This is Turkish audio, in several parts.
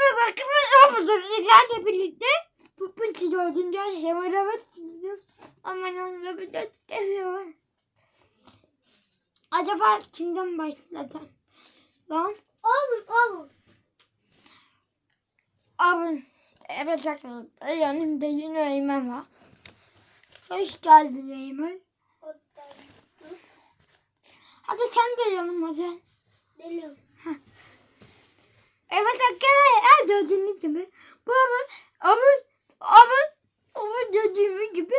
Merhaba arkadaşlar. Sizlerle birlikte Pupunçi dördüncü aşamada çiziyoruz. Ama onunla bir de seviyorum. Acaba kimden başlayacağım? Lan. Oğlum oğlum. Abi. Evet arkadaşlar. Yanımda yine Eymen var. Hoş geldin Eymen. Hadi sen de yanıma gel. Geliyorum. Evet arkadaşlar gördüğünüz gibi bu ama ama ama gördüğümüz gibi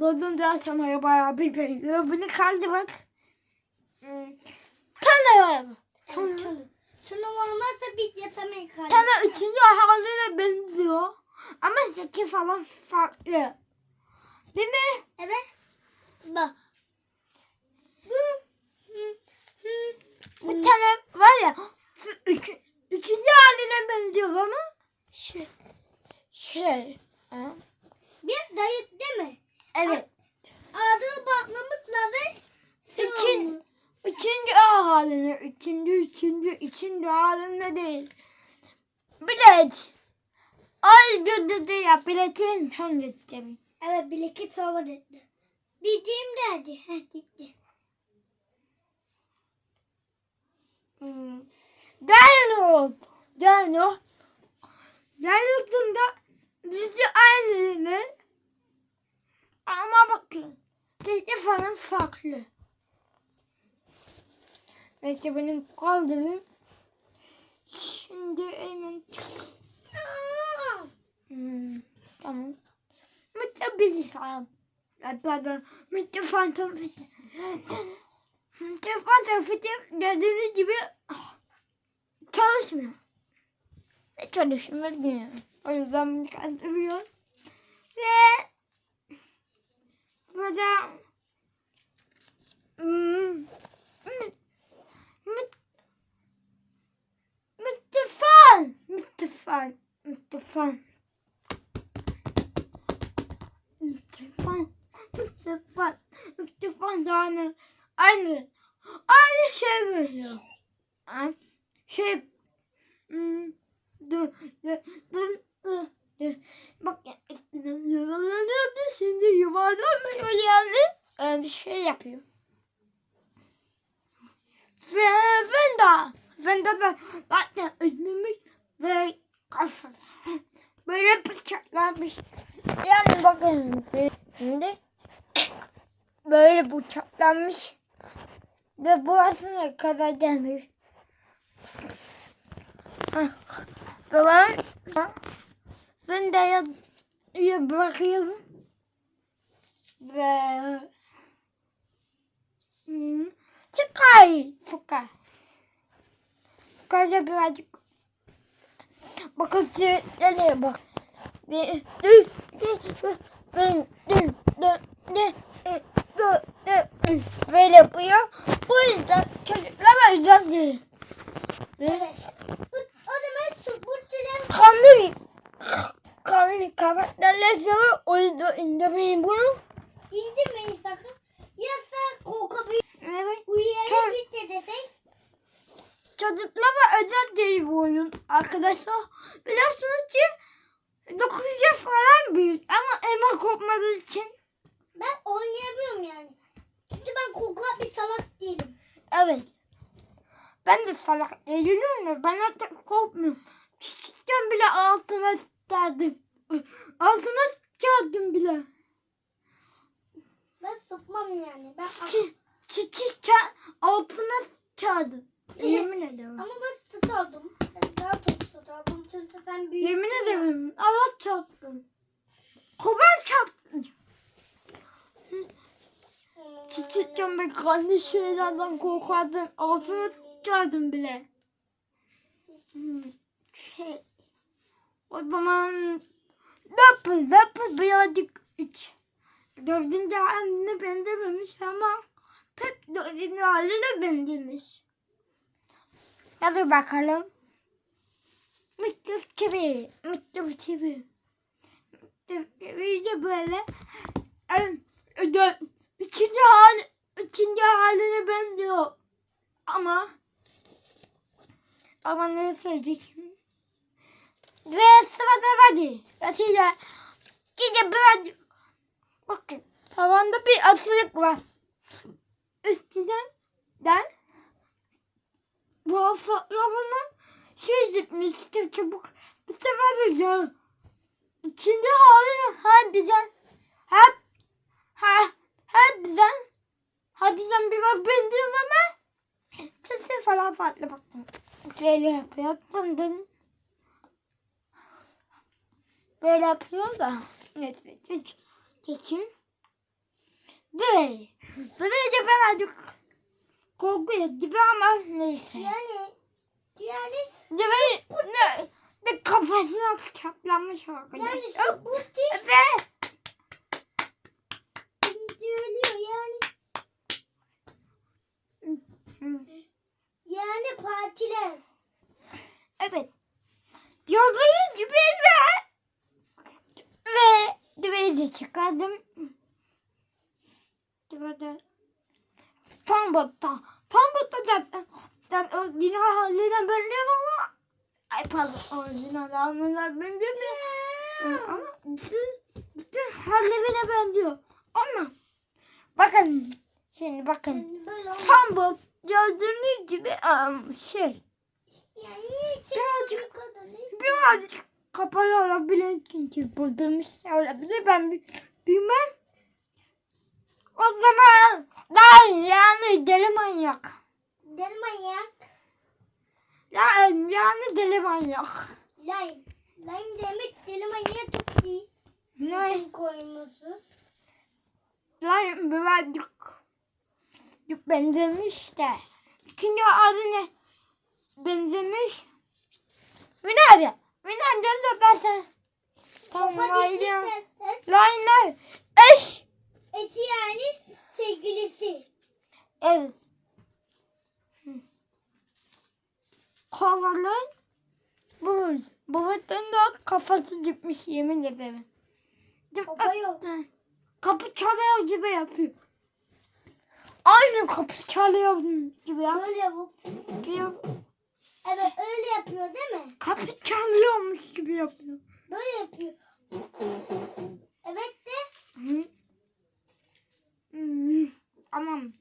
dördüncü aşamaya bayağı bir benziyor. Bunu kaldı bak. Hmm. Tana. Tuna. Tuna olmazsa bir yatamayı kaldı. Tana üçüncü haline benziyor. Ama şekil falan farklı. Değil mi? Evet. Bak. Bir tane var ya şu üçüncü haline benziyor ama şey şey. Ha? Bir dayı değil mi? Evet. Adını bakmamızla ve Üçün, üçüncü A halini, üçüncü, üçüncü, üçüncü halinde değil. Bilet. Ay gördü ya biletin son geçeceğim. Evet bileki sonra dedi. Bildiğim derdi. Heh gitti. Hmm. Dino. Dino. Dino'nun da yüzü aynı. Ama bakın. Sesi falan farklı. Neyse benim kaldığım. Şimdi hemen Hmm, tamam. Mutlu sağ Pardon. Mutlu fantom fiti. Mutlu fantom fiti gördüğünüz gibi çalışmıyor. Çalışmıyor. O yüzden kastırıyoruz. Ve burada Müttefan. Müttefan. Müttefan. Müttefan. Müttefan. Müttefan da aynı. Aynı. Aynı şey veriyor. Şey. Hmm, Bak yuvarlanıyordu şimdi yuvarlanmıyor yani. Ee, bir şey yapıyor. Ve Venda. Venda da zaten özlemiş ve kafası. Böyle bıçaklanmış. Yani bakın şimdi böyle bıçaklanmış ve boğazına kadar gelmiş. Tamam. Ben de ya, bırakıyorum. Ve hmm, Sıkay. Sıkay. Sıkay'da birazcık bakın nereye bak. Böyle yapıyor. Bu yüzden çocuklar değil. Ve Evet. Bu, o zaman su bu tren kanlı bir kanlı karakterler sever. O yüzden indirmeyin bunu. indirmeyin sakın. Yasa kokabilir. Evet. Uyuyabilir de desek. Çocuklara özel değil bu oyun arkadaşlar. Biliyorsunuz ki 9 yaş falan büyük ama elma kopmadığı için. Ben oynayabiliyorum yani. Çünkü ben korkak bir salak değilim. Evet. Ben de salak değilim de ben artık korkmuyorum. Küçükken bile altıma sıçardım. Altıma sıçardım bile. Ben sıkmam yani. Ben Çi, çi, çiçken altıma sıçardım. Yemin ederim. Ama ben. Ben daha çok süt aldım. Çünkü ben büyük. Yemin ederim. Allah çarptım. Koban çarptın. Küçükken ben kanlı şeylerden korkardım. Altıma sıçardım bile. Şey. O zaman lapı lapı birazcık iç. Dördüncü haline benzememiş ama pek dördüncü haline benzemiş. Hadi bakalım. Mr. TV. Mr. TV. Mr. TV de böyle üçüncü hal üçüncü haline benziyor. Ama ama ne söyleyeyim? hadi. Mesela gece biraz bakın tavanda bir asılık var. Üstünden ben bu asılıklarına şey gitmiştim çabuk. Bu sefer de gör. İçinde hali harbiden hep ha harbiden harbiden bir bak ben diyorum ama sesi falan farklı bakın. Böyle yapıyor. Böyle yapıyor da. Neyse. Geç. Geçin. Değil. Böylece ben azıcık korkuyor gibi ama neyse. Yani yani Dibe ne, ne kafasına çaplanmış arkadaş. yani şu ulti Evet. söylüyor yani. Yani partiler. Evet. Gördüğünüz gibi ve ve dibeyi de çıkardım. Dibede Fanbot'ta. Fanbot'ta zaten ben orijinal haline bölüyorum ama ay pardon orijinal haline bölüyorum ama bütün, bütün hallerine benziyor. Ama bakın şimdi bakın. Fanbot gördüğünüz gibi um, şey Yani. Birazcık- birazcık kapalı olabilir çünkü bozulmuş olabilir ben bi- bilmem. O zaman ben yani deli manyak. Deli manyak. Yani, yani deli manyak. Lime. Lime demek deli manyak çok iyi. Bizim koyması. Lan birazcık çok benzemiş de. İkinci adı ne? Benzemiş. Mine abi. Mine abi de ben sen. Tamam Lan ne? Eş. Esi yani sevgilisi. Evet. Kovalı. Bu. Babasının da kafası gitmiş yemin ederim. Kafa yok. Kapı çalıyor gibi yapıyor. Aynı kapı çalıyor gibi yapıyor. Böyle bu. Evet öyle yapıyor değil mi? Kapı çalıyormuş gibi yapıyor. Böyle yapıyor. Evet de Hı. Hmm, Tamam.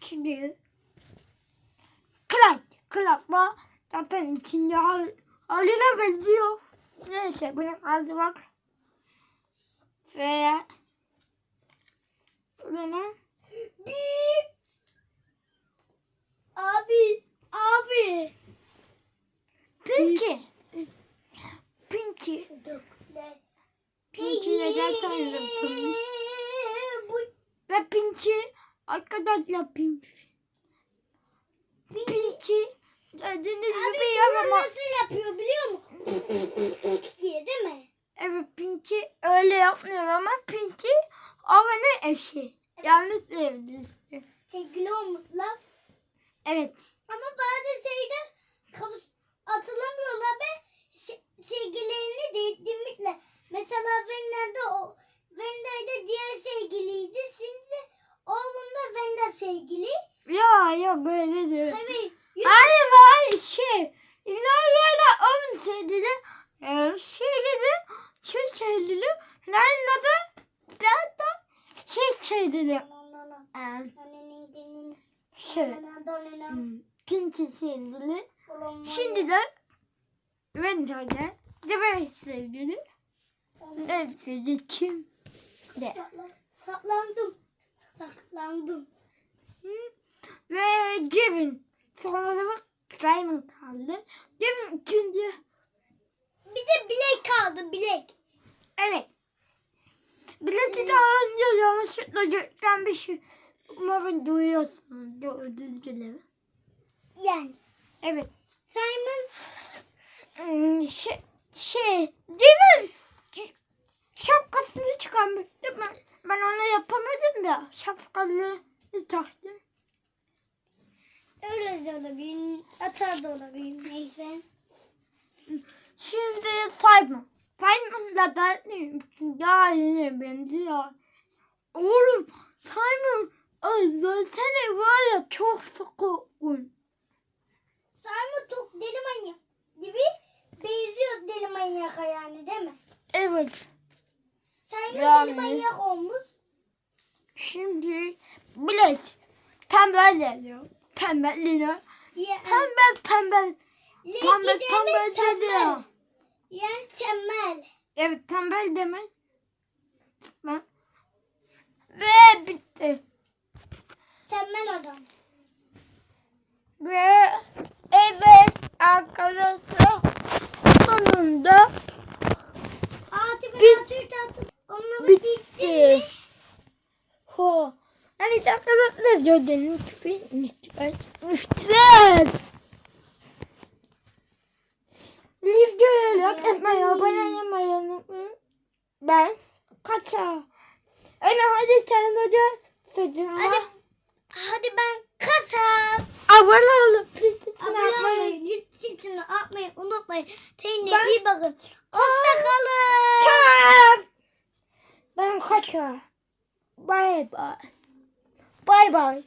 Şimdi. Clark var. Zaten içinde hal, haline benziyor. Neyse bunu kaldı bak. Ve Böyle bir abi abi Pinky. Pinky. Pinky neden? Bu Ve Pinky arkadaşlar Pinky. Pinky abi gibi yapamaz. nasıl yapıyor biliyor musun? diye değil mi? Evet Pinky öyle yapmıyor ama Pinky avane eşi. Yalnız evlisi. Sevgili olmuşlar. Evet. Ama bazı şeyde kavus atılamıyorlar ve se- sevgililerini değiştirmişler. Mesela Venda'da o Venda'da diğer sevgiliydi. Şimdi oğlumda Venda sevgili. Ya yok öyle değil. Tabii. Hayır hayır şey. İlahiyetle onun sevgili. Ee, şey dedi. Şey sevgili. Nerede adı? Ben de şey. hmm, sevgili. Şimdi de ben de Demek sevgili. Ne sevgili kim? De. Saklandım. Saklandım. Hı? Ve Cem'in sonra da bak Simon kaldı. Cem'in. Bir de bilek kaldı bilek. Evet. Bileti de alınca yanlışlıkla gökten bir şey. Umarım duyuyorsun. Gördüğünüz gibi. Yani. Evet. Simon Hmm, Şey, şey Cem'in şapkasını çıkarmış. Ben, ben onu yapamadım ya. Şapkalı taktım. öyle de olabilir. Atar da olabilir. Neyse. Şimdi Simon. Simon'la da haline benziyor. Oğlum Simon özlesene var ya çok sokakun. Simon çok deli manyak gibi benziyor deli manyak. Evet. Sen Yani. yani. manyak olmuş. Şimdi bilet. Tembel. Ya, Tembel tembel. Leki Tembel demek tembel tembel. geliyor. Yani tembel. Evet tembel demek. Ben. Ve bitti. Tembel adam. Ve evet arkadaşlar sonunda Biz- bitti. Ho. Evet arkadaşlar gördüğünüz gibi müstübet. Müstübet. Ben kaça. Ana hadi sen hoca sözüm var. Hadi, hadi ben kasap. Abone olup lütfen Abone atmayı. olmayı, lütfen atmayı unutmayın. Kendine Ben- iyi bakın. Hoşça kalın. Çöp. Ben kaça. Bye bye. Bye bye.